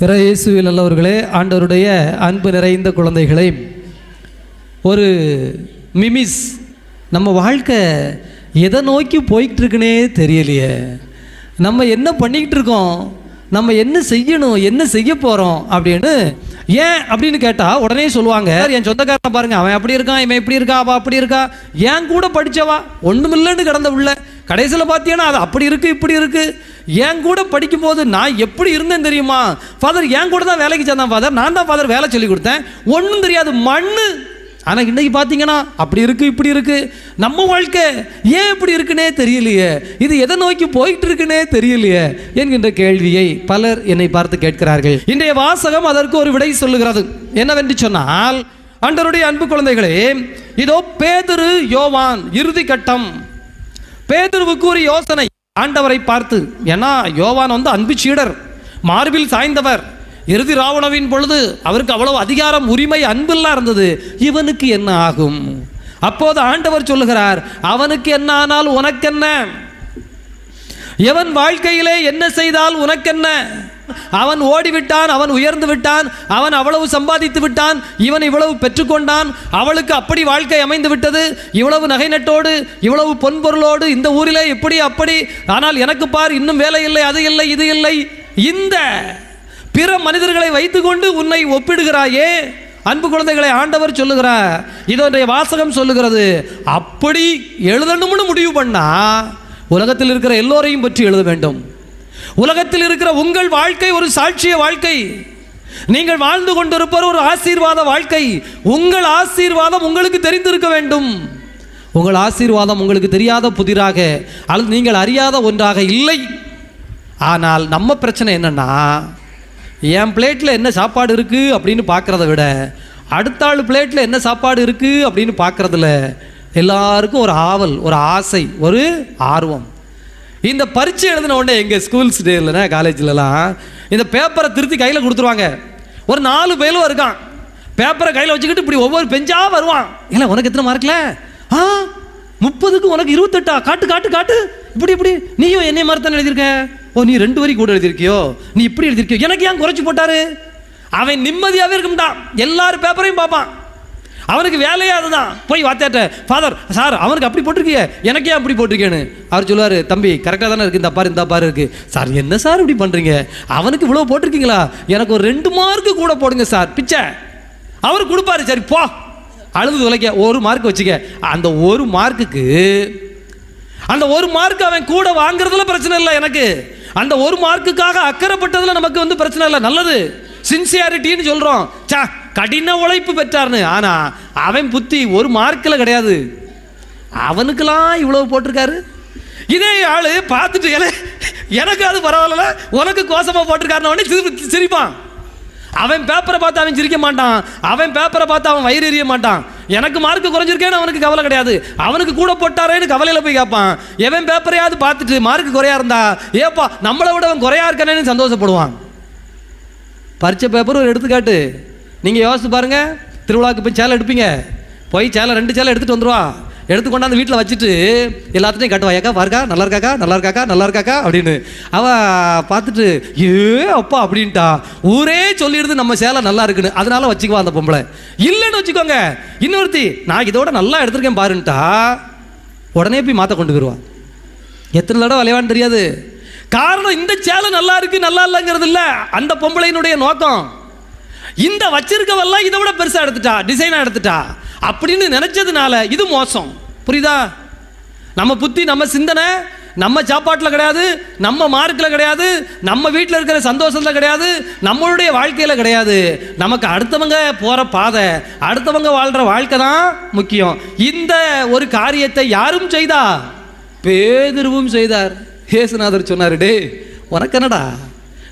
இயேசுவில் நல்லவர்களே ஆண்டவருடைய அன்பு நிறைந்த குழந்தைகளை ஒரு மிமிஸ் நம்ம வாழ்க்கை எதை நோக்கி போய்கிட்டுருக்குனே தெரியலையே. நம்ம என்ன பண்ணிக்கிட்டு இருக்கோம் நம்ம என்ன செய்யணும் என்ன செய்ய போகிறோம் அப்படின்னு ஏன் அப்படின்னு கேட்டால் உடனே சொல்லுவாங்க என் சொந்தக்காரன் பாருங்க அவன் அப்படி இருக்கான் இவன் இப்படி இருக்கா அவள் அப்படி இருக்கா ஏன் கூட படித்தவா ஒன்றுமில்லன்னு கிடந்த உள்ள கடைசியில் பார்த்தீங்கன்னா அது அப்படி இருக்குது இப்படி இருக்குது என் கூட படிக்கும்போது நான் எப்படி இருந்தேன் தெரியுமா? ஃபாதர் என் கூட தான் வேலைக்கு சேர்ந்தான் ஃபாதர் நான் தான் ஃபாதர் வேலை சொல்லி கொடுத்தேன். ஒன்றும் தெரியாது மண்ணு. ஆனால் இன்றைக்கி பார்த்தீங்கன்னா அப்படி இருக்குது இப்படி இருக்குது நம்ம வாழ்க்கை ஏன் இப்படி இருக்குன்னே தெரியலையே. இது எதை நோக்கி போயிட்டு இருக்குன்னே தெரியலையே என்கின்ற கேள்வியை பலர் என்னை பார்த்து கேட்கிறார்கள். இன்றைய வாசகம் அதற்கு ஒரு விடை சொல்லுகிறது. என்னவென்று சொன்னால் அன்றருடைய அன்பு குழந்தைகளே இதோ பேதரு யோவான் இறுதி கட்டம் பேதுருவுக்கு ஒரு யோசனை. ஆண்டவரை பார்த்து ஏன்னா யோவான் வந்து அன்பு சீடர் மார்பில் சாய்ந்தவர். இறுதி ராவணவின் பொழுது அவருக்கு அவ்வளவு அதிகாரம் உரிமை அன்பெல்லாம் இருந்தது. இவனுக்கு என்ன ஆகும்? அப்போது ஆண்டவர் சொல்லுகிறார் அவனுக்கு என்ன ஆனால் உனக்கென்ன? எவன் வாழ்க்கையிலே என்ன செய்தால் உனக்கென்ன? அவன் ஓடிவிட்டான் அவன் உயர்ந்து விட்டான் அவன் அவ்வளவு சம்பாதித்து விட்டான் இவன் இவ்வளவு பெற்றுக்கொண்டான் அவளுக்கு அப்படி வாழ்க்கை அமைந்து விட்டது இவ்வளவு நகை நட்டோடு இவ்வளவு பொன்பொருளோடு இந்த ஊரிலே இப்படி அப்படி ஆனால் எனக்கு பார் இன்னும் வேலை இல்லை அது இல்லை இது இல்லை. இந்த பிற மனிதர்களை வைத்துக்கொண்டு உன்னை ஒப்பிடுகிறாயே அன்பு குழந்தைகளை ஆண்டவர் சொல்லுகிறார். இதோடைய வாசகம் சொல்லுகிறது அப்படி எழுதணும்னு முடிவு பண்ணா உலகத்தில் இருக்கிற எல்லோரையும் பற்றி எழுத வேண்டும். உலகத்தில் இருக்கிற உங்கள் வாழ்க்கை ஒரு சாட்சிய வாழ்க்கை. நீங்கள் வாழ்ந்து கொண்டிருப்பவர் ஒரு ஆசீர்வாத வாழ்க்கை. உங்கள் ஆசீர்வாதம் உங்களுக்கு தெரிந்திருக்க வேண்டும். உங்கள் ஆசீர்வாதம் உங்களுக்கு தெரியாத புதிராக அல்லது நீங்கள் அறியாத ஒன்றாக இல்லை. ஆனால் நம்ம பிரச்சனை என்னன்னா என் பிளேட்டில் என்ன சாப்பாடு இருக்குது அப்படின்னு பார்க்குறத விட அடுத்த ஆள் பிளேட்டில் என்ன சாப்பாடு இருக்குது அப்படின்னு பார்க்குறதுல எல்லாருக்கும் ஒரு ஆவல் ஒரு ஆசை ஒரு ஆர்வம். இந்த பரீட்சை எழுதின உடனே எங்கள் ஸ்கூல்ஸ் டேலனா காலேஜ்லலாம் இந்த பேப்பரை திருத்தி கையில் கொடுத்துருவாங்க. ஒரு நாலு பேரும் இருக்கான். பேப்பரை கையில் வச்சுக்கிட்டு இப்படி ஒவ்வொரு பெஞ்சாக வருவான். இல்லை உனக்கு எத்தனை மார்க்கில் ஆ? முப்பதுக்கு உனக்கு இருபத்தெட்டா? காட்டு காட்டு காட்டு. இப்படி இப்படி. நீயும் என்னை மாதிரி தானே எழுதியிருக்க? ஓ நீ ரெண்டு வரி கூட எழுதியிருக்கியோ? நீ இப்படி எழுதியிருக்கியோ? எனக்கு ஏன் குறைச்சி போட்டாரு? அவன் நிம்மதியாகவே இருக்கும்டான் எல்லாரும் பேப்பரையும் பார்ப்பான். அவனுக்கு வேலையே அதுதான் போய் வாத்தியாட்ட ஃபாதர் சார் அவனுக்கு அப்படி போட்டிருக்கீங்க எனக்கே அப்படி போட்டிருக்கேன்னு? அவர் சொல்லுவார் தம்பி கரெக்டாக தானே இருக்குது இந்த பாரு இந்த பாரு இருக்கு. சார் என்ன சார் இப்படி பண்ணுறீங்க அவனுக்கு இவ்வளோ போட்டிருக்கீங்களா? எனக்கு ஒரு ரெண்டு மார்க்கு கூட போடுங்க சார் பிச்சை. அவர் கொடுப்பாரு சரி போ. அழுது உழைக்க ஒரு மார்க் வச்சுக்க. அந்த ஒரு மார்க்குக்கு அந்த ஒரு மார்க் அவன் கூட வாங்குறதுல பிரச்சனை இல்லை எனக்கு. அந்த ஒரு மார்க்குக்காக அக்கறைப்பட்டதில் நமக்கு வந்து பிரச்சனை இல்லை நல்லது. சின்சியாரிட்டின்னு சொல்கிறோம் சா கடின உழைப்பு பெற்றார்னு. ஆனால் அவன் புத்தி ஒரு மார்க்கில் கிடையாது. அவனுக்கெல்லாம் இவ்வளவு போட்டிருக்காரு? இதே ஆளு பார்த்துட்டு "ஏலே, எனக்கு அது பரவாயில்ல உனக்கு கோசமாக போட்டிருக்காருன்னு உடனே சிரி- சிரிப்பான். அவன் பேப்பரை பார்த்து அவன் சிரிக்க மாட்டான். அவன் பேப்பரை பார்த்து அவன் வயிறு எறிய மாட்டான். எனக்கு மார்க் குறைஞ்சிருக்கேன்னு அவனுக்கு கவலை கிடையாது. அவனுக்கு கூட போட்டாரேன்னு கவலையில் போய் கேட்பான் எவன் பேப்பரையாவது பார்த்துட்டு மார்க் குறையா இருந்தா ஏப்பா நம்மளை விட அவன் குறையா இருக்கானேன்னு சந்தோஷப்படுவான். பரிச்சை பேப்பர் ஒரு எடுத்துக்காட்டு. நீங்கள் யோசித்து பாருங்க திருவிழாவுக்கு போய் சேலை எடுப்பீங்க. போய் சேலை ரெண்டு சேலை எடுத்துகிட்டு வந்துடுவான் எடுத்து கொண்டாந்து வீட்டில் வச்சுட்டு எல்லாத்தையும் கட்டுவா ஏக்கா பாருக்கா நல்லா இருக்காக்கா நல்லா இருக்காக்கா நல்லா இருக்காக்கா அப்படின்னு. அவ பார்த்துட்டு ஏ அப்பா அப்படின்ட்டா. ஊரே சொல்லிடுது நம்ம சேலை நல்லா இருக்குன்னு. அதனால வச்சுக்குவா அந்த பொம்பளை. இல்லைன்னு வச்சுக்கோங்க. இன்னொருத்தி நான் இதோட நல்லா எடுத்திருக்கேன் பாருன்ட்டா. உடனே போய் மாற்ற கொண்டு போயிடுவான் எத்தனை தடவை விளையான்னு தெரியாது. காரணம் இந்த சேலை நல்லா இருக்கு நல்லா இல்லைங்கிறது இல்லை. அந்த பொம்பளையினுடைய நோக்கம். இந்த வச்சிருக்கவெல்லாம் இதை விட பெருசாக எடுத்துட்டா டிசைனாக எடுத்துட்டா. அப்படின்னு நினைச்சதுனால இது மோசம். புரியுதா? நம்ம புத்தி நம்ம சிந்தனை நம்ம சாப்பாட்டில் கிடையாது நம்ம மார்க்கில் கிடையாது நம்ம வீட்டில் இருக்கிற சந்தோஷத்தில் கிடையாது நம்மளுடைய வாழ்க்கையில் கிடையாது. நமக்கு அடுத்தவங்க போகிற பாதை அடுத்தவங்க வாழ்கிற வாழ்க்கை தான் முக்கியம். இந்த ஒரு காரியத்தை யாரும் செய்தா? பேதுருவும் செய்தார். இயேசுநாதர் சொன்னார் டே உனக்கு என்னடா?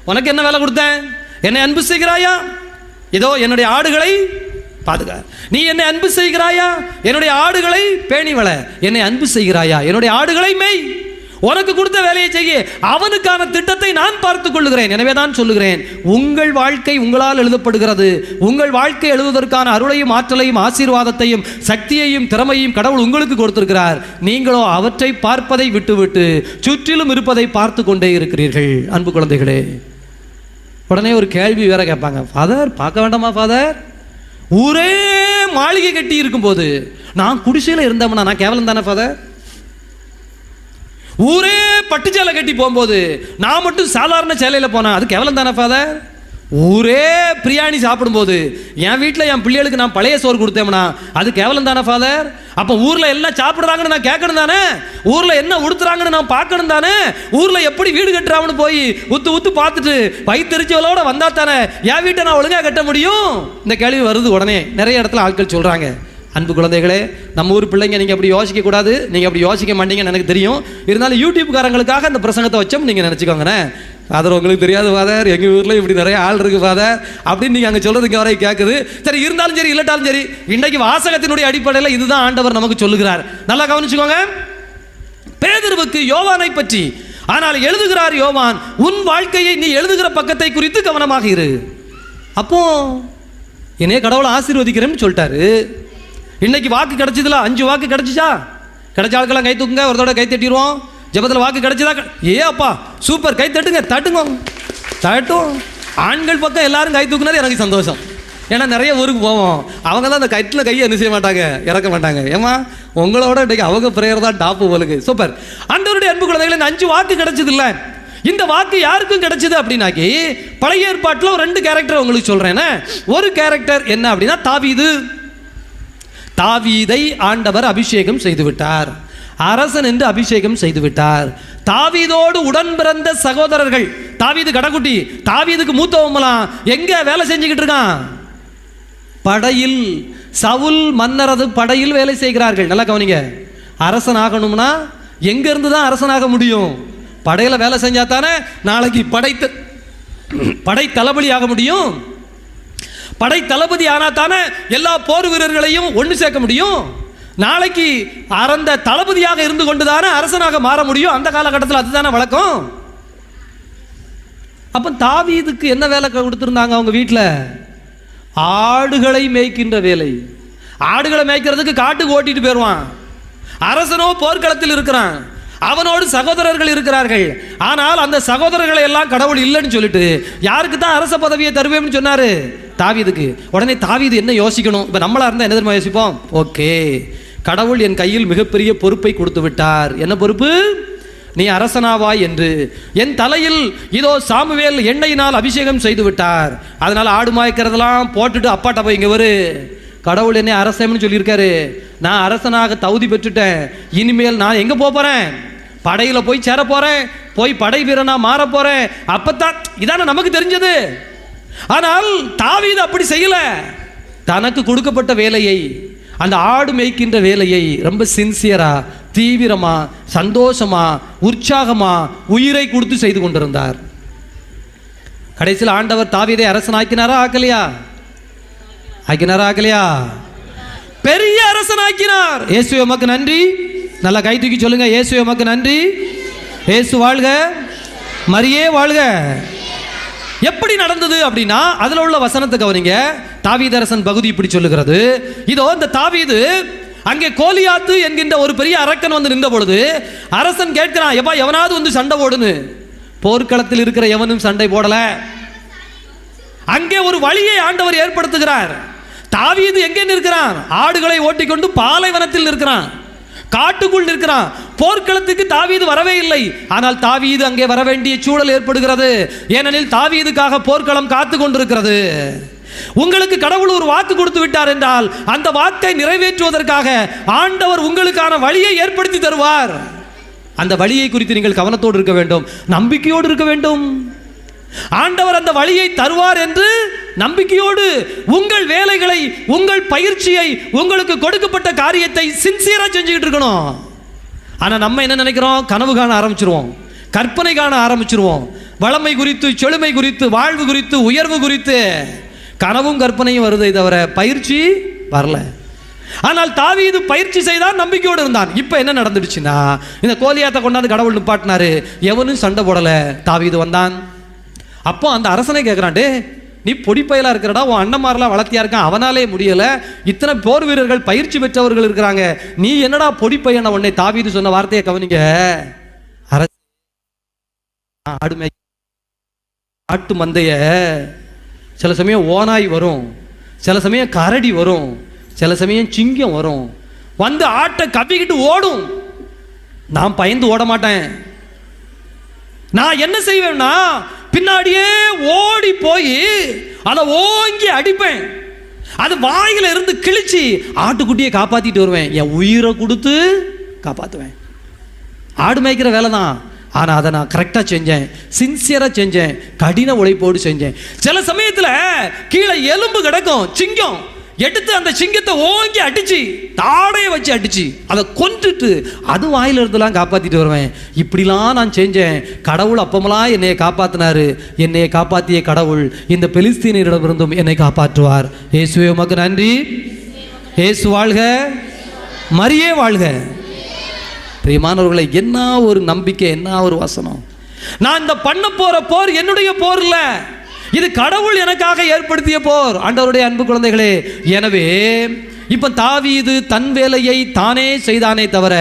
உனக்கு என்ன வேலை கொடுத்தேன்? என்னை அன்பு செய்கிறாயா? இதோ என்னுடைய ஆடுகளை பாதுகா. நீ என்னை அன்பு செய்கிறாயா? என்னுடைய ஆடுகளை பேணி வள என்னை அன்பு செய்கிறாயா? என்னுடைய ஆடுகளை மெய். உனக்கு கொடுத்த வேலையை செய்ய அவனுக்கான திட்டத்தை நான் பார்த்துக் கொள்ளுகிறேன். எனவே தான் சொல்லுகிறேன் உங்கள் வாழ்க்கை உங்களால் எழுதப்படுகிறது. உங்கள் வாழ்க்கை எழுதுவதற்கான அருளையும் ஆற்றலையும் ஆசீர்வாதத்தையும் சக்தியையும் திறமையும் கடவுள் உங்களுக்கு கொடுத்திருக்கிறார். நீங்களோ அவற்றை பார்ப்பதை விட்டுவிட்டு சுற்றிலும் இருப்பதை பார்த்து கொண்டே இருக்கிறீர்கள். அன்பு குழந்தைகளே உடனே ஒரு கேள்வி வேற கேட்பாங்க. ஃபாதர் பார்க்க வேண்டாமா ஃபாதர் ஊரே மாளிகை கட்டி இருக்கும்போது நான் குடிசையில் இருந்தவனா நான் கேவலம் தானே ஃபாதர் ஊரே பட்டு சேலை கட்டி போகும்போது நான் மட்டும் சாதாரண சேலையில் போனேன் அது கேவலம் தானே ஃபாதர் ஊரே பிரியாணி சாப்பிடும்போது என் வீட்டில் என் பிள்ளைகளுக்கு நான் பழைய சோறு கொடுத்தேம்னா அது கேவலம் தானே ஃபாதர் அப்போ ஊரில் எல்லாம் சாப்பிட்றாங்கன்னு நான் கேட்கணும் தானே? ஊரில் என்ன உடுத்துறாங்கன்னு நான் பார்க்கணும் தானே? ஊரில் எப்படி வீடு கட்டுறாங்கன்னு போய் உத்து உத்து பார்த்துட்டு வயிற்றுச்சலோட வந்தா தானே என் வீட்டை நான் ஒழுங்காக கட்ட முடியும்? இந்த கேள்வி வருது உடனே. நிறைய இடத்துல ஆட்கள் சொல்கிறாங்க அன்பு குழந்தைகளே நம்ம ஊர் பிள்ளைங்க நீங்கள் அப்படி யோசிக்கக்கூடாது நீங்கள் அப்படி யோசிக்க மாட்டீங்கன்னு எனக்கு தெரியும். இருந்தாலும் யூடியூப்காரங்களுக்காக அந்த பிரசங்கத்தை வச்சோம் நீங்கள் நினச்சிக்கோங்கண்ணே ஃபாதர் உங்களுக்கு தெரியாது ஃபாதர். எங்கள் ஊரில் இப்படி நிறைய ஆள் இருக்குது ஃபாதர். அப்படின்னு நீங்கள் அங்கே சொல்கிறது இங்கே வரை கேட்குது சரி இருந்தாலும் சரி இல்லட்டாலும் சரி இன்றைக்கு வாசகத்தினுடைய அடிப்படையில் இதுதான் ஆண்டவர் நமக்கு சொல்லுகிறார். நல்லா கவனிச்சுக்கோங்க. பேதர்வுக்கு யோவானை பற்றி ஆனால் எழுதுகிறார் யோவான் உன் வாழ்க்கையை நீ எழுதுகிற பக்கத்தை குறித்து கவனமாக இரு. அப்போ என்னைய கடவுளை ஆசீர்வதிக்கிறேன்னு சொல்லிட்டாரு. இன்னைக்கு வாக்கு கிடைச்சதுல அஞ்சு வாக்கு கிடைச்சிச்சா? கிடைச்ச ஆட்கள்லாம் கை தூக்குங்க ஒருத்தோட கை தட்டிடுவோம். ஜெபத்தில் வாக்கு கிடைச்சதா? ஏ அப்பா சூப்பர். கை தட்டுங்க தட்டுங்க. தட்டும். ஆண்கள் பக்கம் எல்லாரும் கை தூக்குனது எனக்கு சந்தோஷம். ஏன்னா நிறைய ஊருக்கு போவோம். அவங்க தான் அந்த கட்டில் கையை என்ன செய்ய மாட்டாங்க? இறக்க மாட்டாங்க. ஏமா உங்களோட இன்றைக்கு அவங்க பிரேயர் தான் டாப்பு போலுக்கு. சூப்பர். ஆண்டவருடைய அன்பு குழந்தைகள் இந்த அஞ்சு வாக்கு கிடைச்சது இல்லை இந்த வாக்கு யாருக்கும் கிடைச்சது அப்படின்னாக்கி பழைய ஏற்பாட்டில் ஒரு ரெண்டு கேரக்டர் உங்களுக்கு சொல்றேன். ஒரு கேரக்டர் என்ன அப்படின்னா தாவிது. தாவீதை ஆண்டவர் அபிஷேகம் செய்துவிட்டார். அரசன் என்று அபிஷேகம் செய்துவிட்டார். தாவீதோடு உடன் பிறந்த சகோதரர்கள் தாவீது கடைக்குட்டி தாவீதுக்கு மூத்தவங்களாம் எங்க வேலை செஞ்சுக்கிட்டு இருக்கான்? படையில் சவுல் மன்னரது படையில் வேலை செய்கிறார்கள். நல்லா கவனிங்க. அரசன் ஆகணும்னா எங்க இருந்து தான் அரசனாக முடியும்? படையில் வேலை செஞ்சா தானே நாளைக்கு படைத்த படை தளபதி ஆக முடியும்? படை தளபதி ஆனா தானே எல்லா போர் வீரர்களையும் ஒன்று சேர்க்க முடியும்? நாளைக்கு அறந்த தளபதியாக இருந்து கொண்டு தானே அரசனாக மாற முடியும்? அந்த காலகட்டத்தில் அதுதானே வழக்கம்? அப்போ தாவீதுக்கு என்ன வேலை கொடுத்துருந்தாங்க அவங்க வீட்டில் ஆடுகளை மேய்க்கின்ற வேலை. ஆடுகளை மேய்க்கிறதுக்கு காட்டுக்கு ஓட்டிட்டு போயிடுவான் அரசனோ போர்க்களத்தில் இருக்கிறான். அவனோடு சகோதரர்கள் இருக்கிறார்கள். ஆனால் அந்த சகோதரர்களை எல்லாம் கடவுள் இல்லைன்னு சொல்லிட்டு யாருக்கு தான் அரச பதவியை தருவேன்னு சொன்னாரு? தாவிதுக்கு உடனே தாவிது என்ன யோசிக்கணும்? இப்போ நம்மளாக இருந்தால் என்ன தெரியுமா யோசிப்போம்? ஓகே கடவுள் என் கையில் மிகப்பெரிய பொறுப்பை கொடுத்து விட்டார். என்ன பொறுப்பு? நீ அரசனாவாய் என்று. என் தலையில் இதோ சாமுவேல் எண்ணெயினால் அபிஷேகம் செய்து விட்டார். அதனால் ஆடு மாய்க்கிறதெல்லாம் போட்டுட்டு அப்பாட்ட போய் இங்கே வரு. கடவுள் என்னை அரசன்னு சொல்லியிருக்காரு. நான் அரசனாக தகுதி பெற்றுட்டேன். இனிமேல் நான் எங்கே போகிறேன் படையில் போய் சேர போகிறேன் போய் படை வீரனா மாற போகிறேன் அப்போத்தான் இதான நமக்கு தெரிஞ்சது. ஆனால் தாவீது அப்படி செய்யல. தனக்கு கொடுக்கப்பட்ட வேலையை அந்த ஆடு மேய்க்கின்ற வேலையை ரொம்ப சின்சியரா தீவிரமா சந்தோஷமா உற்சாகமா உயிரை கொடுத்து செய்து கொண்டிருந்தார். கடைசியில் ஆண்டவர் தாவீதை அரசனாக்கினாரா ஆக்கலையா? ஆக்கினாரா ஆக்கலையா? பெரிய அரசன் ஆக்கினார். இயேசு எமக்கு நன்றி. நல்லா கை தூக்கி சொல்லுங்க இயேசு எமக்கு நன்றி. இயேசு வாழ்க. மரியே வாழ்க. எப்படி நடந்தது அப்படின்னா அதுல உள்ள வசனத்தை கவனிங்க. தாவீதரசன் பகுதி இப்படி சொல்லுகிறது. இதோ இந்த தாவீது அங்கே கோலியாத்து என்கின்ற ஒரு பெரிய அரக்கன் வந்து நின்ற பொழுது அரசன் கேட்கிறான் எப்பா எவனாவது வந்து சண்டை போடுன்னு? போர்க்களத்தில் இருக்கிற எவனும் சண்டை போடல. அங்கே ஒரு வழியை ஆண்டவர் ஏற்படுத்துகிறார். தாவீது எங்கே நிற்கிறான்? ஆடுகளை ஓட்டிக்கொண்டு பாலைவனத்தில் நிற்கிறான். காட்டுக்குள் நிற்கிறான். போர்க்களத்துக்கு தாவீது வரவே இல்லை. ஆனால் தாவீது அங்கே வர வேண்டிய சூழல் ஏற்படுகிறது. ஏனெனில் தாவீதுக்காக போர்க்களம் காத்து கொண்டிருக்கிறது. உங்களுக்கு கடவுள் ஒரு வாக்கு கொடுத்து விட்டார் என்றால் அந்த வாக்கை நிறைவேற்றுவதற்காக ஆண்டவர் உங்களுக்கான வழியை ஏற்படுத்தி தருவார். அந்த வழியை குறித்து நீங்கள் கவனத்தோடு இருக்க வேண்டும் நம்பிக்கையோடு இருக்க வேண்டும். ஆண்டவர் அந்த வழியை தருவார் என்று நம்பிக்கையோடு உங்கள் வேலைகளை உங்கள் பயிற்சியை உங்களுக்கு கொடுக்கப்பட்ட காரியத்தை சின்சியரா செஞ்சுக்கிட்டு இருக்கணும். ஆனா நம்ம என்ன நினைக்கிறோம்? கனவு காண ஆரம்பிச்சிருவோம். கற்பனை காண ஆரம்பிச்சிருவோம். வளமை குறித்து செழுமை குறித்து வாழ்வு குறித்து உயர்வு குறித்து கனவும் கற்பனையும் வருதை தவிர பயிற்சி வரல. ஆனால் தாவி இது பயிற்சி செய்தான் நம்பிக்கையோடு இருந்தான். இப்போ என்ன நடந்துடுச்சுன்னா இந்த கோலியாத்தை கொண்டாந்து கடவுள் நிப்பாட்டினாரு. எவனும் சண்டை போடலை. தாவி இது வந்தான். அப்போ அந்த அரசனை கேட்குறான் நீ நீ பயலாக இருக்கிறடா உன் அண்ணன்மாரெலாம் வளர்த்தியா இருக்கான் அவனாலே முடியலை. இத்தனை போர் வீரர்கள் பயிற்சி பெற்றவர்கள் இருக்கிறாங்க. நீ என்னடா பொடிப்பையன உன்னை தாவிது சொன்ன வார்த்தையை கவனிங்க? அரசு ஆடு ஆட்டு மந்தைய சில சமயம் ஓனாய் வரும். சில சமயம் கரடி வரும். சில சமயம் சிங்கம் வரும். வந்து ஆட்டை கப்பிக்கிட்டு ஓடும். நான் பயந்து ஓட மாட்டேன் நான் என்ன செய்வேன்னா பின்னாடியே ஓடி போய் அதை ஓங்கி அடிப்பேன். அது வாயில இருந்து கிழிச்சு ஆட்டுக்குட்டியை காப்பாத்திட்டு வருவேன். என் உயிரை கொடுத்து காப்பாற்றுவேன் ஆடு மேய்க்கிற வேலை தான் ஆனால் அதை நான் கரெக்டாக செஞ்சேன். சின்சியராக செஞ்சேன். கடின உழைப்போடு செஞ்சேன். சில சமயத்தில் கீழே எலும்பு கிடக்கும் சிங்கம். எடுத்து அந்த சிங்கத்தை ஓங்கி அடிச்சு தாடையை வச்சு அடிச்சு அதை கொன்றுட்டு அது வாயில இருந்தெல்லாம் காப்பாத்திட்டு வருவேன். இப்படிலாம் நான் செஞ்சேன். கடவுள் அப்பமெல்லாம் என்னையை காப்பாத்தினாரு. என்னை காப்பாத்திய கடவுள் இந்த பெலிஸ்தீனியரிடமிருந்தும் என்னை காப்பாற்றுவார். இயேசுவே உமக்கு நன்றி. இயேசு வாழ்க. மரியே வாழ்க. பிரியமானவர்களை என்ன ஒரு நம்பிக்கை என்ன ஒரு வசனம். நான் இந்த பண்ண போற போர் என்னுடைய போர் இல்லை. இது கடவுள் எனக்காக ஏற்படுத்திய போர். ஆண்டவருடைய அன்பு குழந்தைகளே எனவே இப்ப தாவீது தன் வேலையை தானே செய்தானே தவிர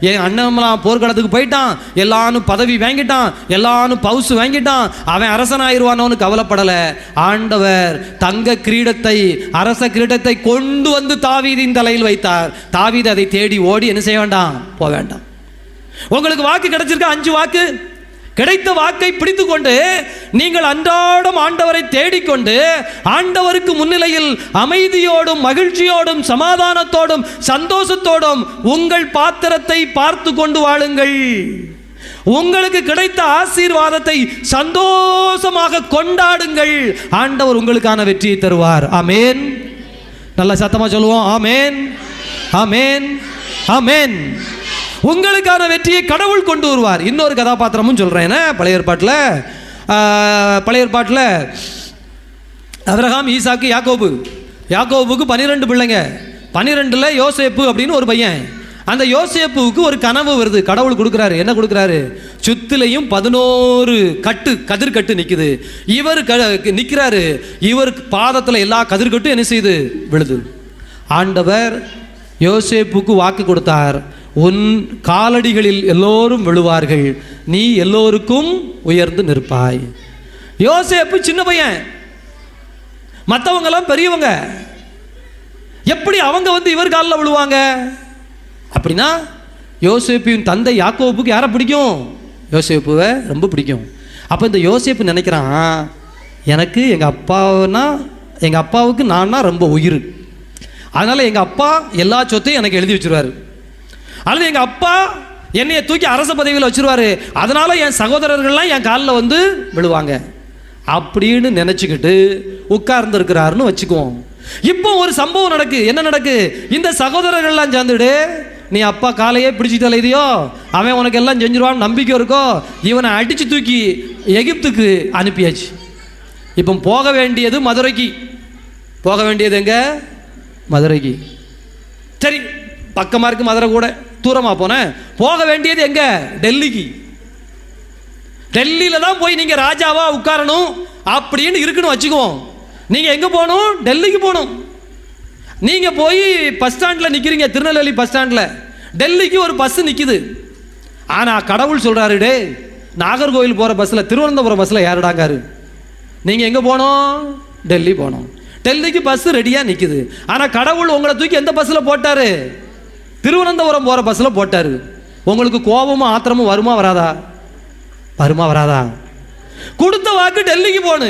என் அண்ணன்லாம் போர்க்களத்துக்கு போயிட்டான் எல்லாரும் பதவி வாங்கிட்டான் எல்லாரும் பவுசு வாங்கிட்டான் அவன் அரசனாயிருவானோன்னு கவலைப்படலை. ஆண்டவர் தங்க கிரீடத்தை அரச கிரீடத்தை கொண்டு வந்து தாவீதின் தலையில் வைத்தார். தாவீது அதை தேடி ஓடி என்ன செய்ய வேண்டாம்? போக வேண்டாம். உங்களுக்கு வாக்கு கிடைச்சிருக்கா? அஞ்சு வாக்கு? கிடைத்த வாக்கை பிடித்து கொண்டு நீங்கள் அன்றாடம் ஆண்டவரை தேடிக்கொண்டு ஆண்டவருக்கு முன்னிலையில் அமைதியோடும் மகிழ்ச்சியோடும் சமாதானத்தோடும் சந்தோஷத்தோடும் உங்கள் பாத்திரத்தை பார்த்து கொண்டு வாழுங்கள். உங்களுக்கு கிடைத்த ஆசீர்வாதத்தை சந்தோஷமாக கொண்டாடுங்கள். ஆண்டவர் உங்களுக்கான வெற்றியை தருவார். ஆமேன். நல்ல சத்தமா சொல்லுவோம். ஆமேன். ஆமேன். ஆமேன். உங்களுக்கான வெற்றியை கடவுள் கொண்டு வருவார். இன்னொரு கதாபாத்திரமும் சொல்கிறேன் என்ன? பழைய ஏற்பாட்டில் பழைய ஏற்பாட்டில் அப்ரஹாம் ஈசாக்கு யாக்கோபு. யாக்கோபுக்கு பன்னிரெண்டு பிள்ளைங்க. பன்னிரெண்டில் யோசேப்பு அப்படின்னு ஒரு பையன். அந்த யோசேப்புவுக்கு ஒரு கனவு வருது. கடவுள் கொடுக்குறாரு. என்ன கொடுக்குறாரு? சுத்திலையும் பதினோரு கட்டு கதிர்கட்டு நிற்குது இவர் க நிற்கிறாரு இவர் பாதத்தில் எல்லா கதிர்கட்டும் என்ன செய்யுது விழுது. ஆண்டவர் யோசேப்புக்கு வாக்கு கொடுத்தார். உன் காலடிகளில் எல்லோரும் விழுவார்கள். நீ எல்லோருக்கும் உயர்ந்து நிற்பாய். யோசேப்பு சின்ன பையன். மற்றவங்கெல்லாம் பெரியவங்க. எப்படி அவங்க வந்து இவர் காலில் விழுவாங்க? அப்படின்னா யோசேப்பின் தந்தை யாக்கோப்புக்கு யாரை பிடிக்கும்? யோசேப்புவை ரொம்ப பிடிக்கும். அப்போ இந்த யோசேப்பு நினைக்கிறான் எனக்கு எங்கள் அப்பாவுனா எங்கள் அப்பாவுக்கு நான்னா ரொம்ப உயிர். அதனால் எங்கள் அப்பா எல்லா சொத்தையும் எனக்கு எழுதி வச்சிருவாரு. அல்லது எங்கள் அப்பா என்னையை தூக்கி அரச பதவியில் வச்சிருவாரு. அதனால் என் சகோதரர்கள்லாம் என் காலில் வந்து விழுவாங்க. அப்படின்னு நினச்சிக்கிட்டு உட்கார்ந்துருக்கிறாருன்னு வச்சுக்குவோம். இப்போ ஒரு சம்பவம் நடக்கு. என்ன நடக்கு? இந்த சகோதரர்கள்லாம் சேர்ந்துடு நீ அப்பா காலையே பிடிச்சிட்டு இதையோ? அவன் உனக்கு எல்லாம் செஞ்சிருவான்னு நம்பிக்கை இருக்கோ? இவனை அடித்து தூக்கி எகிப்துக்கு அனுப்பியாச்சு. இப்போ போக வேண்டியது மதுரைக்கு. போக வேண்டியது எங்கே? மதுரைக்கு. சரி பக்கமாக இருக்குது மதுரை கூட. தூரமாக போனேன். போக வேண்டியது எங்க? டெல்லிக்கு. டெல்லியில் தான் போய் நீங்கள் ராஜாவா உட்காரணும் அப்படின்னு இருக்குன்னு வச்சுக்குவோம். நீங்கள் எங்கே போகணும்? டெல்லிக்கு போகணும். நீங்கள் போய் பஸ் ஸ்டாண்டில் நிற்கிறீங்க திருநெல்வேலி பஸ் ஸ்டாண்டில். டெல்லிக்கு ஒரு பஸ் நிற்கிது ஆனால் கடவுள் சொல்கிறாரு டே நாகர்கோவில் போகிற பஸ்ஸில் திருவனந்தபுரம் பஸ்ஸில் ஏறடாங்காரு. நீங்கள் எங்கே போகணும்? டெல்லி போகணும். டெல்லிக்கு பஸ் ரெடியாக நிற்கிது ஆனால் கடவுள் உங்களை தூக்கி எந்த பஸ்ஸில் போட்டாரு? திருவனந்தபுரம் போகிற பஸ்ஸில் போட்டாரு. உங்களுக்கு கோபமும் ஆத்திரமும் வருமா வராதா? வருமா வராதா? கொடுத்த வாக்கு டெல்லிக்கு போனு.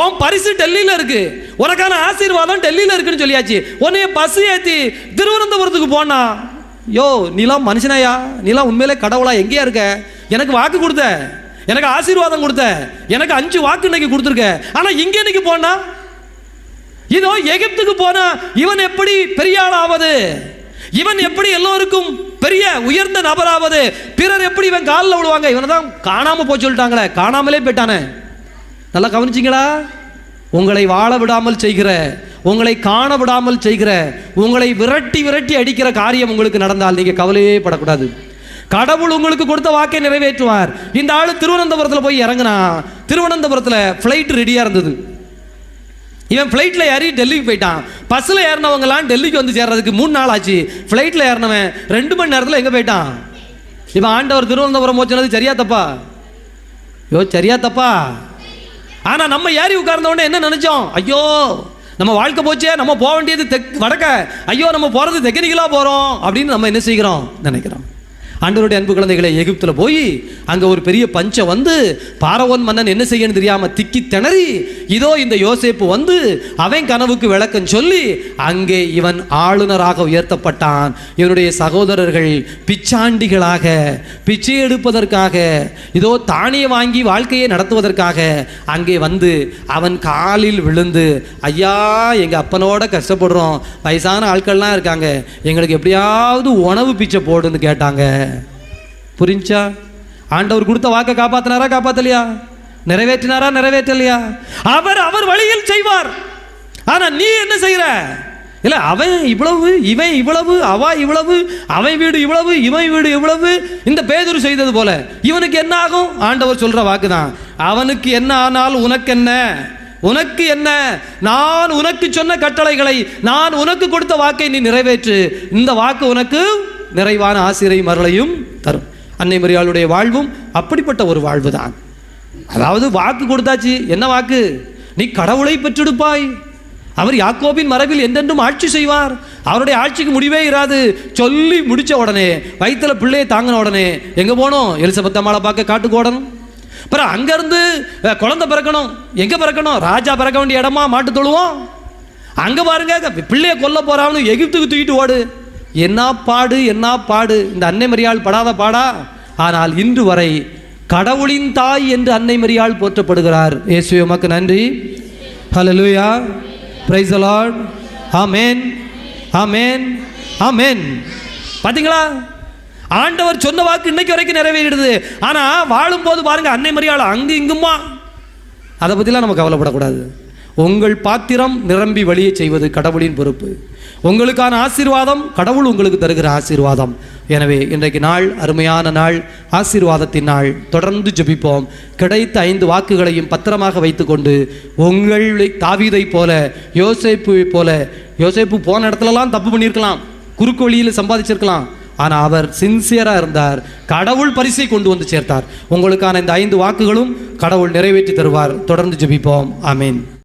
உன் பரிசு டெல்லியில் இருக்கு. உனக்கான ஆசீர்வாதம் டெல்லியில் இருக்குன்னு சொல்லியாச்சு. உன்னைய பஸ் ஏற்றி திருவனந்தபுரத்துக்கு போனா யோ நீலாம் மனுஷனாயா? நீலாம் உண்மையிலே கடவுளா? எங்கேயா இருக்க? எனக்கு வாக்கு கொடுத்த. எனக்கு ஆசீர்வாதம் கொடுத்த. எனக்கு அஞ்சு வாக்கு இன்னைக்கு கொடுத்துருக்க. ஆனால் இங்கே இன்னைக்கு போனா? இதோ எகிப்துக்கு போனா இவன் எப்படி பெரிய ஆள் ஆவது இவன் எப்படி எல்லோருக்கும் பெரிய உயர்ந்த நபராவது பிறர் எப்படி இவன் காலில் விழுவாங்க? இவனை தான் காணாமல் போய் சொல்லிட்டாங்களே காணாமலே போயிட்டானே. நல்லா கவனிச்சிங்களா? உங்களை வாழ விடாமல் செய்கிற உங்களை காண விடாமல் செய்கிற உங்களை விரட்டி விரட்டி அடிக்கிற காரியம் உங்களுக்கு நடந்தால் நீங்கள் கவலையே படக்கூடாது. கடவுள் உங்களுக்கு கொடுத்த வாக்கை நிறைவேற்றுவார். இந்த ஆள் திருவனந்தபுரத்தில் போய் இறங்குனா திருவனந்தபுரத்தில் ஃப்ளைட் ரெடியாக இருந்தது. இவன் ஃப்ளைட்டில் ஏறி டெல்லிக்கு போயிட்டான். பஸ்ஸில் ஏறினவங்களாம் டெல்லிக்கு வந்து சேர்றதுக்கு மூணு நாள் ஆச்சு. ஃப்ளைட்டில் ஏறினவன் ரெண்டு மணி நேரத்தில் எங்கே போயிட்டான்? இவன் ஆண்டவர் திருவனந்தபுரம் போச்சுனது சரியா தப்பா? யோ சரியா தப்பா? ஆனால் நம்ம ஏறி உட்கார்ந்தவொடனே என்ன நினச்சோம்? ஐயோ நம்ம வாழ்க்கை போச்சே நம்ம போக வேண்டியது தெக் வடக்க. ஐயோ நம்ம போகிறது தெக்கனிக்கலா போகிறோம் அப்படின்னு நம்ம என்ன செய்கிறோம்? நினைக்கிறோம். ஆண்டவருடைய அன்பு குழந்தைகளை எகிப்தில் போய் அங்கே ஒரு பெரிய பஞ்சம் வந்து பாரவோன் மன்னன் என்ன செய்யணும் தெரியாமல் திக்கி திணறி இதோ இந்த யோசேப்பு வந்து அவன் கனவுக்கு விளக்கம் சொல்லி அங்கே இவன் ஆளுநராக உயர்த்தப்பட்டான். இவனுடைய சகோதரர்கள் பிச்சாண்டிகளாக பிச்சை எடுப்பதற்காக இதோ தானிய வாங்கி வாழ்க்கையை நடத்துவதற்காக அங்கே வந்து அவன் காலில் விழுந்து ஐயா எங்கள் அப்பனோட கஷ்டப்படுறோம். வயசான ஆட்கள்லாம் இருக்காங்க. எங்களுக்கு எப்படியாவது உணவு பிச்சை போடுன்னு கேட்டாங்க. புரிஞ்சா? ஆண்டவர் கொடுத்த வாக்கை காப்பாத்தினாரா காப்பாத்தலையா? நிறைவேற்றினாரா நிறைவேற்றலையா? அவர் அவர் வழியில் செய்வார். ஆனா நீ என்ன செய்யற இல்ல அவன் இவ்வளவு இவன் இவ்வளவு அவா இவ்வளவு அவன் வீடு இவ்வளவு இவன் வீடு இவ்வளவு இந்த பேதுரு செய்தது போல இவனுக்கு என்ன ஆகும்? ஆண்டவர் சொல்ற வாக்கு தான் அவனுக்கு என்ன ஆனால் உனக்கு என்ன உனக்கு என்ன? நான் உனக்கு சொன்ன கட்டளைகளை நான் உனக்கு கொடுத்த வாக்கை நீ நிறைவேற்று. இந்த வாக்கு உனக்கு நிறைவான ஆசிரியை மரளையும் தரும். அன்னை மரியாளுடைய வாழ்வும் அப்படிப்பட்ட ஒரு வாழ்வு தான் அதாவது வாக்கு கொடுத்தாச்சு. என்ன வாக்கு? நீ கடவுளை பெற்றெடுப்பாய். அவர் யாக்கோபின் மரபில் என்றென்றும் ஆட்சி செய்வார். அவருடைய ஆட்சிக்கு முடிவே இராது. சொல்லி முடிச்ச உடனே வயிற்றில் பிள்ளையை தாங்கின உடனே எங்கே போனோம் எலிசபெத்தம்மாவை பார்க்க காட்டுக்கு ஓடணும். அப்புறம் அங்கேருந்து குழந்தை பிறக்கணும். எங்கே பிறக்கணும்? ராஜா பிறக்க வேண்டிய இடமா? மாட்டு தொழுவோம். அங்கே பாருங்க பிள்ளையை கொல்ல போறான்னு எகிப்துக்கு தூக்கிட்டு ஓடு. என்ன பாடு என்ன பாடு? இந்த அன்னை மரியாள் படாத பாடா? ஆனால் இன்று வரை கடவுளின் தாய் என்று அன்னை மரியாள் போற்றப்படுகிறார். இயேசு உமக்கு நன்றி. ஹலோ லூயா பிரைஸ் lord. ஆமேன் ஆமேன் ஆமேன் பார்த்தீங்களா ஆண்டவர் சொன்ன வாக்கு இன்னைக்கு வரைக்கும் நிறைவேறிடுது. ஆனா வாழும்போது பாருங்க அன்னை மரியாள் அங்கு இங்குமா அதை பற்றிலாம் நம்ம கவலைப்படக்கூடாது. உங்கள் பாத்திரம் நிரம்பி வழியை செய்வது கடவுளின் பொறுப்பு. உங்களுக்கான ஆசீர்வாதம் கடவுள் உங்களுக்கு தருகிற ஆசீர்வாதம். எனவே இன்றைக்கு நாள் அருமையான நாள் ஆசீர்வாதத்தின் நாள். தொடர்ந்து ஜெபிப்போம். கிடைத்த ஐந்து வாக்குகளையும் பத்திரமாக வைத்துக்கொண்டு உங்கள் தாவீதை போல யோசேப்பு போல யோசிப்பு போன இடத்துலலாம் தப்பு பண்ணியிருக்கலாம். குறுக்கு வழியில் சம்பாதிச்சிருக்கலாம். ஆனால் அவர் சின்சியராக இருந்தார். கடவுள் பரிசை கொண்டு வந்து சேர்த்தார். உங்களுக்கான இந்த ஐந்து வாக்குகளும் கடவுள் நிறைவேற்றி தருவார். தொடர்ந்து ஜெபிப்போம். ஆமீன்.